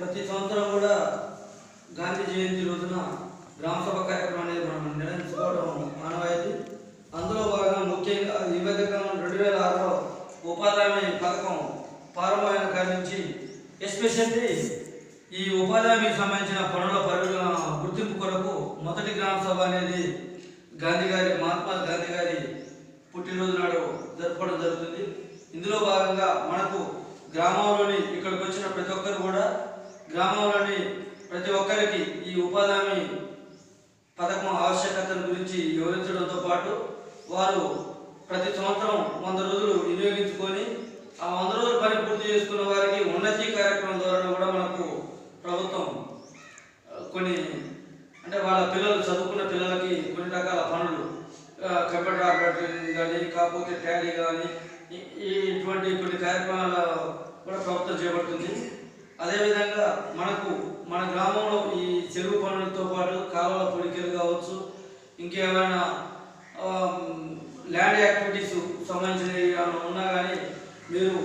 ప్రతి సంవత్సరం కూడా గాంధీ జయంతి రోజున గ్రామ సభ కార్యక్రమం అనేది మనం నిర్వహించుకోవడం మానవాయితీ అందులో భాగంగా ముఖ్యంగా ఈ మధ్యకాలం రెండు వేల ఆరులో ఉపాధి పథకం ప్రారంభమైన కాడి నుంచి ఎస్పెషల్లీ ఈ ఉపాధి సంబంధించిన పనుల పరిగణ గుర్తింపు కొరకు మొదటి గ్రామ సభ అనేది గాంధీ గారి మహాత్మా గాంధీ గారి పుట్టినరోజు నాడు జరుపుకోవడం జరుగుతుంది. ఇందులో భాగంగా మనకు గ్రామంలోని ఇక్కడికి వచ్చిన ప్రతి ఒక్క గ్రామంలోని ప్రతి ఒక్కరికి ఈ ఉపాధి హామీ పథకం ఆవశ్యకతను గురించి వివరించడంతో పాటు వారు ప్రతి సంవత్సరం వంద రోజులు వినియోగించుకొని ఆ వంద రోజులు పని పూర్తి చేసుకున్న వారికి ఉన్నతి కార్యక్రమం ద్వారా కూడా మనకు ప్రభుత్వం కొన్ని అంటే వాళ్ళ పిల్లలు చదువుకున్న పిల్లలకి కొన్ని రకాల పనులు కంప్యూటర్ ఆపరేటింగ్ కానీ కాకపోతే ట్యాలీ కానీ ఈ- ఇటువంటి కొన్ని కార్యక్రమాలు కూడా ప్రభుత్వం చేపడుతుంది. అదేవిధంగా మనకు మన గ్రామంలో ఈ చెరువు పనులతో పాటు కాలువల పొడికలు కావచ్చు ఇంకేమైనా ల్యాండ్ యాక్టివిటీస్ సంబంధించినవి ఏమైనా ఉన్నా కానీ మీరు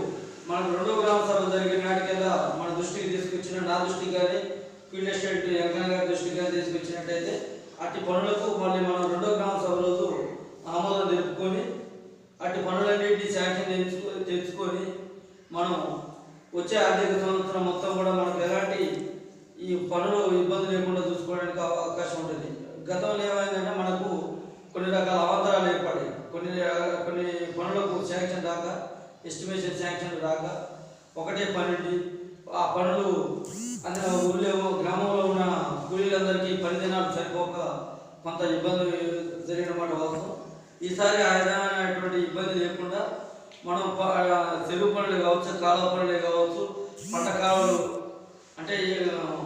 మనకు రెండో గ్రామ సభ జరిగిన నాటికల్లా మన దృష్టికి తీసుకొచ్చిన నా దృష్టికి కానీ ఫీల్డ్ ఎస్టేట్ వెంకన్న గారి దృష్టికి కానీ తీసుకొచ్చినట్టయితే అట్టి పనులకు మళ్ళీ మనం రెండో గ్రామ సభ రోజు ఆమోదం తెలుపుకొని అట్టి పనులన్నింటినీ శాంక్షన్ తెచ్చుకో తెచ్చుకొని మనం వచ్చే ఆర్థిక సంవత్సరం మొత్తం కూడా మనకు ఎలాంటి ఈ పనులు ఇబ్బంది లేకుండా చూసుకోవడానికి అవకాశం ఉంటుంది. గతంలో ఏమైందంటే మనకు కొన్ని రకాల అవాంతరాలు ఏర్పడాయి కొన్ని కొన్ని పనులకు శాంక్షన్ రాక ఎస్టిమేషన్ శాంక్షన్ రాక ఒకటే పని ఆ పనులు అందులో ఊళ్ళో గ్రామంలో ఉన్న కూలీలందరికీ పని దినాలు సరిపోక కొంత ఇబ్బంది జరిగిన మాట వాస్తవం. ఈసారి ఆ విధమైనటువంటి ఇబ్బంది లేకుండా మనం తెలుగు చెరువు పనులు కావచ్చు కాలువ పనులే కావచ్చు పంట కాలువలు అంటే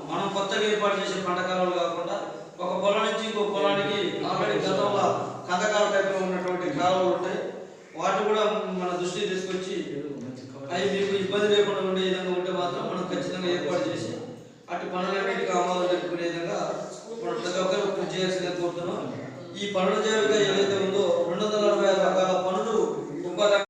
మనం కొత్తగా ఏర్పాటు చేసే పంట కాలువలు కాకుండా ఒక పొలం నుంచి ఇంకో పొలానికి ఆల్రెడీ గతంలో కందకాల టైప్లో ఉన్నటువంటి కాలువలు ఉంటాయి. వాటిని కూడా మన దృష్టి తీసుకొచ్చి అవి మీకు ఇబ్బంది లేకుండా ఉండే విధంగా ఉంటే మాత్రం మనం ఖచ్చితంగా ఏర్పాటు చేసి అటు పనులన్నింటికి ఆమోదం పెట్టుకునే విధంగా మనం ప్రతి ఒక్కరు కృషి కోరుతున్నాం. ఈ పనుల జాబితా ఏదైతే